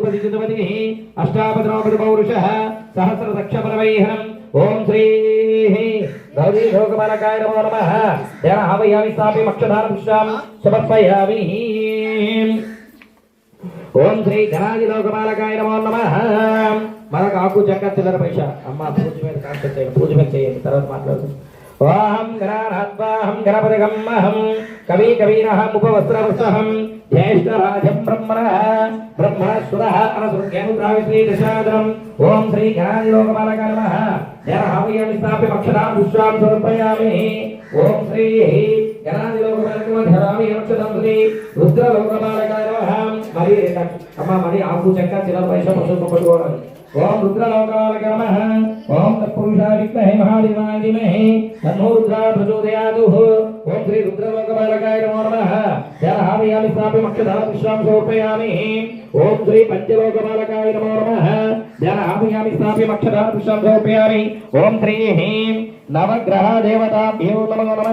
ఉపదిశుతపతిः అష్టాపదనోపదపౌరుషः ॐ ఓం శ్రీ గౌరీ లోకమాలకాయ నమో నమః ధ్యానహావయామి స్థాపి మక్షధారం పుష్పాం సమర్పయామి ఓం శ్రీ ధనాది లోకపాలకాయ నమో నమ మనకు ఆకు చెక్క చిల్లర పైస అమ్మ పూజ మీద కాన్సెప్ట్ చేయండి పూజ మీద చేయండి తర్వాత మాట్లాడుతుంది ఓహం గణానాత్వాహం గణపతిగమ్మహం కవి కవీనహం ఉపవస్త్రవృషహం జ్యేష్ఠరాజం బ్రహ్మణ. బ్రహ్మణస్వరः అనసృగ్యనుద్రావిశ్రీ ఓం శ్రీ గణాది లోకమాలకాయ నమః జనహావయామి స్థాపి మక్షరాం పుష్పాం సమర్పయామి. ఓం శ్రీ గణాది లోకమాలకమధ్యరామి అక్షరం శ్రీ రుద్ర మరి అమ్మ మరి ఆకు చెక్క చిల్లర పైస పశువు పట్టుకోవాలి ఓం రుద్రలోకాలక ఓం తత్పురుషాయ విద్మహే తన్నో రుద్రా ఓం శ్రీ రుద్రలోకమాలకాయ నమో నమః జలహామయామి స్థాపి మక్షధర పుష్పాం సమర్పయామి ఓం శ్రీ పంచలోకమాలకాయ నమో నమః జలహామయామి స్థాపి మక్షధర పుష్పాం సమర్పయామి ఓం శ్రీ నవగ్రహ దేవతాభ్యో నమో నమః